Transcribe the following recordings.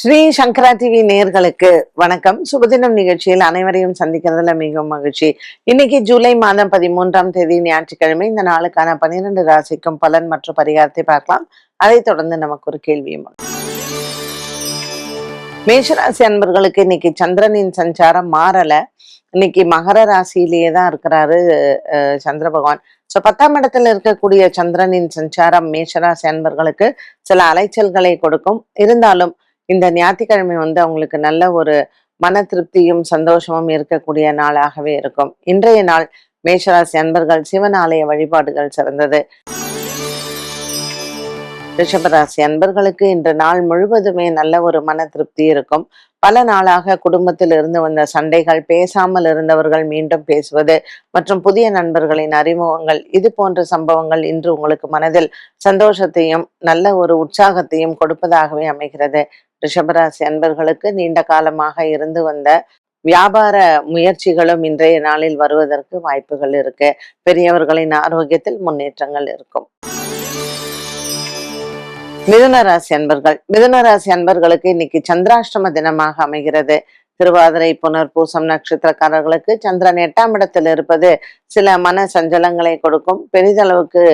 ஸ்ரீ சங்கரா TV நேர்களுக்கு வணக்கம். சுபதினம் நிகழ்ச்சியில் அனைவரையும் சந்திக்கிறதுல மிகவும் மகிழ்ச்சி. இன்னைக்கு ஜூலை மாதம் பதிமூன்றாம் தேதி ஞாயிற்றுக்கிழமை. இந்த நாளுக்கான பன்னிரண்டு ராசிக்கும் பலன் மற்றும் பரிகாரத்தை பார்க்கலாம். அதைத் தொடர்ந்து நமக்கு ஒரு கேள்வியும் மேஷராசி அன்பர்களுக்கு இன்னைக்கு சந்திரனின் சஞ்சாரம் மாறல. இன்னைக்கு மகர ராசியிலேயே தான் இருக்கிறாரு அஹ், சந்திர பகவான். ஸோ பத்தாம் இடத்துல இருக்கக்கூடிய சந்திரனின் சஞ்சாரம் மேஷராசி அன்பர்களுக்கு சில அலைச்சல்களை கொடுக்கும். இருந்தாலும் இந்த ஞாயிற்றுக்கிழமை வந்து அவங்களுக்கு நல்ல ஒரு மன திருப்தியும் சந்தோஷமும் இருக்கக்கூடிய நாளாகவே இருக்கும். இன்றைய நாள் மேஷராசி அன்பர்கள் சிவன் ஆலய வழிபாடுகள் சிறந்தது. ரிஷபராசி அன்பர்களுக்கு இன்று நாள் முழுவதுமே நல்ல ஒரு மன திருப்தி இருக்கும். பல நாளாக குடும்பத்தில் இருந்து வந்த சண்டைகள் பேசாமல் இருந்தவர்கள் மீண்டும் பேசுவது மற்றும் புதிய நண்பர்களின் அறிமுகங்கள் இது போன்ற சம்பவங்கள் இன்று உங்களுக்கு மனதில் சந்தோஷத்தையும் நல்ல ஒரு உற்சாகத்தையும் கொடுப்பதாகவே அமைகிறது. ரிஷபராசி அன்பர்களுக்கு நீண்ட காலமாக இருந்து வந்த வியாபார முயற்சிகளும் இன்றைய நாளில் வருவதற்கு வாய்ப்புகள் இருக்கு. பெரியவர்களின் ஆரோக்கியத்தில் முன்னேற்றங்கள் இருக்கும். மிதுனராசி அன்பர்கள். மிதுனராசி அன்பர்களுக்கு இன்னைக்கு சந்திராஷ்டம தினமாக அமைகிறது. திருவாதிரை புனர்பூசம் நட்சத்திரக்காரர்களுக்கு சந்திரன் எட்டாம் இடத்தில் இருப்பது சில மன சஞ்சலங்களை கொடுக்கும். பெரிதளவுக்கு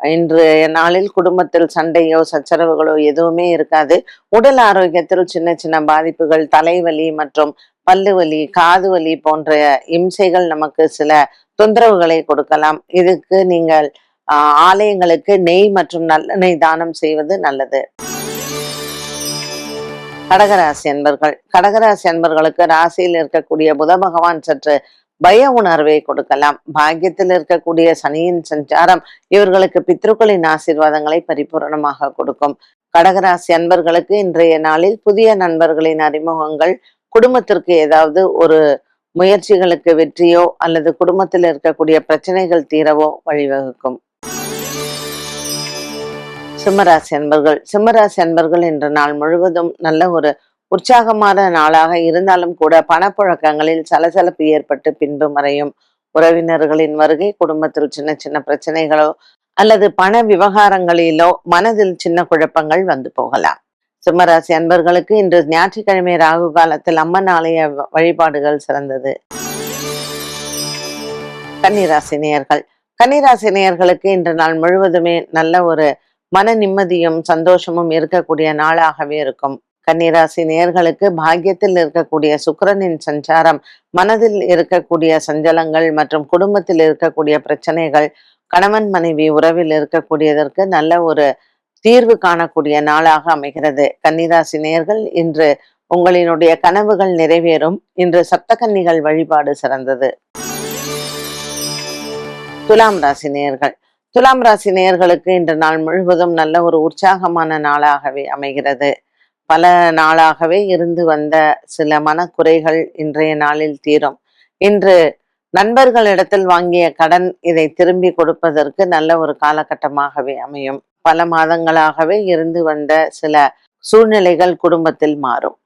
இன்றைய நாளில் குடும்பத்தில் சண்டையோ சச்சரவுகளோ எதுவுமே இருக்காது. உடல் ஆரோக்கியத்தில் சின்ன சின்ன பாதிப்புகள் தலைவலி மற்றும் பல்லு வலி காது வலி போன்ற இம்சைகள் நமக்கு சில தொந்தரவுகளை கொடுக்கலாம். இதுக்கு நீங்கள் ஆலயங்களுக்கு நெய் மற்றும் நல்லெண்ணெய் தானம் செய்வது நல்லது. கடகராசி அன்பர்கள் கடகராசி அன்பர்களுக்கு ராசியில் இருக்கக்கூடிய புத பகவான் சற்று பய உணர்வை கொடுக்கலாம். பாக்கியத்தில் இருக்கக்கூடிய சனியின் சஞ்சாரம் இவர்களுக்கு பித்ருக்களின் ஆசீர்வாதங்களை பரிபூரணமாக கொடுக்கும். கடகராசி அன்பர்களுக்கு இன்றைய நாளில் புதிய நண்பர்களின் அறிமுகங்கள் குடும்பத்திற்கு ஏதாவது ஒரு முயற்சிகளுக்கு வெற்றியோ அல்லது குடும்பத்தில் இருக்கக்கூடிய பிரச்சனைகள் தீரவோ வழிவகுக்கும். சிம்மராசி அன்பர்கள். சிம்மராசி அன்பர்கள் இன்று நாள் முழுவதும் நல்ல ஒரு உற்சாகமான நாளாக இருந்தாலும் கூட பணப்புழக்கங்களில் சலசலப்பு ஏற்பட்டு பின்பு மறையும். உறவினர்களின் வருகை குடும்பத்தில் சின்ன சின்ன பிரச்சனைகளோ அல்லது பண விவகாரங்களிலோ மனதில் சின்ன குழப்பங்கள் வந்து போகலாம். சிம்மராசி அன்பர்களுக்கு இன்று ஞாயிற்றுக்கிழமை ராகு காலத்தில் அம்மன் ஆலய வழிபாடுகள் சிறந்தது. கன்னிராசி நேயர்கள். கன்னிராசி நேயர்களுக்கு இன்று நாள் முழுவதுமே நல்ல ஒரு மன நிம்மதியும் சந்தோஷமும் இருக்கக்கூடிய நாளாகவே இருக்கும். கன்னிராசி நேர்களுக்கு பாக்கியத்தில் இருக்கக்கூடிய சுக்கரனின் சஞ்சாரம் மனதில் இருக்கக்கூடிய சஞ்சலங்கள் மற்றும் குடும்பத்தில் இருக்கக்கூடிய பிரச்சனைகள் கணவன் மனைவி உறவில் இருக்கக்கூடியதற்கு நல்ல ஒரு தீர்வு காணக்கூடிய நாளாக அமைகிறது. கன்னிராசி நேர்கள் இன்று உங்களினுடைய கனவுகள் நிறைவேறும். இன்று சப்தகன்னிகள் வழிபாடு சிறந்தது. துலாம் ராசி நேர்கள் துலாம் ராசி நேயர்களுக்கு இன்று நாள் முழுவதும் நல்ல ஒரு உற்சாகமான நாளாகவே அமைகிறது. பல நாளாகவே இருந்து வந்த சில மனக்குறைகள் இன்றைய நாளில் தீரும். இன்று நண்பர்களிடத்தில் வாங்கிய கடன் இதை திரும்பி கொடுப்பதற்கு நல்ல ஒரு காலகட்டமாகவே அமையும். பல மாதங்களாகவே இருந்து வந்த சில சூழ்நிலைகள் குடும்பத்தில் மாறும்.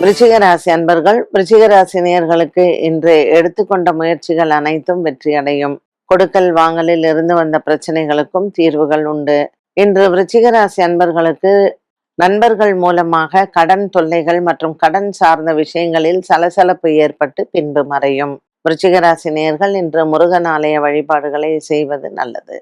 விருச்சிக ராசி அன்பர்கள் விருச்சிக ராசி நேயர்களுக்கு இன்று எடுத்துக்கொண்ட முயற்சிகள் அனைத்தும் வெற்றியடையும். கொடுக்கல் வாங்கலில் இருந்து வந்த பிரச்சனைகளுக்கும் தீர்வுகள் உண்டு. இன்று விருச்சிகராசி அன்பர்களுக்கு நண்பர்கள் மூலமாக கடன் தொல்லைகள் மற்றும் கடன் சார்ந்த விஷயங்களில் சலசலப்பு ஏற்பட்டு பின்பு மறையும். விருச்சிகராசி நேர்கள் இன்று முருகன் ஆலய வழிபாடுகளை செய்வது நல்லது.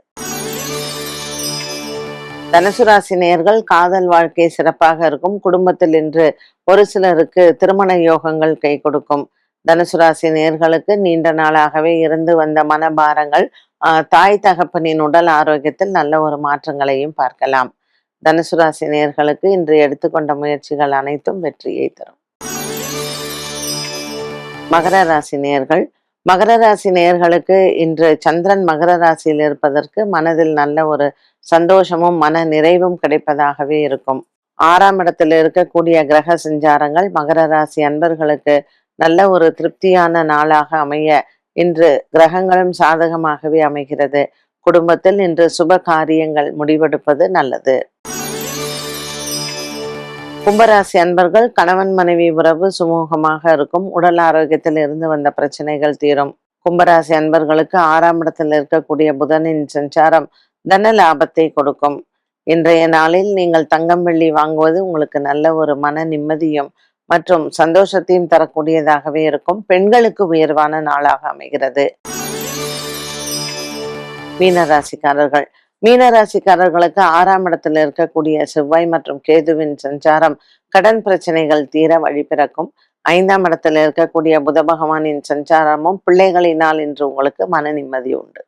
தனுசு ராசி நேர்கள் காதல் வாழ்க்கை சிறப்பாக இருக்கும். குடும்பத்தில் இன்று ஒரு சிலருக்கு திருமண யோகங்கள் கை கொடுக்கும். தனுசு ராசி நீண்ட நாளாகவே இருந்து வந்த மனபாரங்கள் தாய் தகப்பனின் உடல் ஆரோக்கியத்தில் நல்ல ஒரு மாற்றங்களையும் பார்க்கலாம். தனுசு ராசி நேயர்களுக்கு இன்று எடுத்துக்கொண்ட முயற்சிகள் அனைத்தும் வெற்றியை தரும். மகர ராசி நேர்கள். மகர ராசி நேர்களுக்கு இன்று சந்திரன் மகர ராசியில் இருப்பதற்கு மனதில் நல்ல ஒரு சந்தோஷமும் மன நிறைவும் கிடைப்பதாகவே இருக்கும். ஆறாம் இடத்தில் இருக்கக்கூடிய கிரக சஞ்சாரங்கள் மகர ராசி அன்பர்களுக்கு நல்ல ஒரு திருப்தியான நாளாக அமைய இன்று கிரகங்களும் சாதகமாகவே அமைகிறது. குடும்பத்தில் இன்று சுப காரியங்கள் முடிவெடுப்பது நல்லது. கும்பராசி அன்பர்கள் கணவன் மனைவி உறவு சுமூகமாக இருக்கும். உடல் ஆரோக்கியத்தில் இருந்து வந்த பிரச்சனைகள் தீரும். கும்பராசி அன்பர்களுக்கு ஆறாம் இடத்தில் இருக்கக்கூடிய புதனின் சஞ்சாரம் தன லாபத்தை கொடுக்கும். இன்றைய நாளில் நீங்கள் தங்கம் வெள்ளி வாங்குவது உங்களுக்கு நல்ல ஒரு மன நிம்மதியும் மற்றும் சந்தோஷத்தையும் தரக்கூடியதாகவே இருக்கும். பெண்களுக்கு உயர்வான நாளாக அமைகிறது. மீனராசிக்காரர்கள். மீனராசிக்காரர்களுக்கு ஆறாம் இடத்துல இருக்கக்கூடிய செவ்வாய் மற்றும் கேதுவின் சஞ்சாரம் கடன் பிரச்சனைகள் தீர வழிபிறக்கும் ஐந்தாம் இடத்துல இருக்கக்கூடிய புத பகவானின் சஞ்சாரமும் பிள்ளைகளினால் இன்று உங்களுக்கு மன நிம்மதி உண்டு.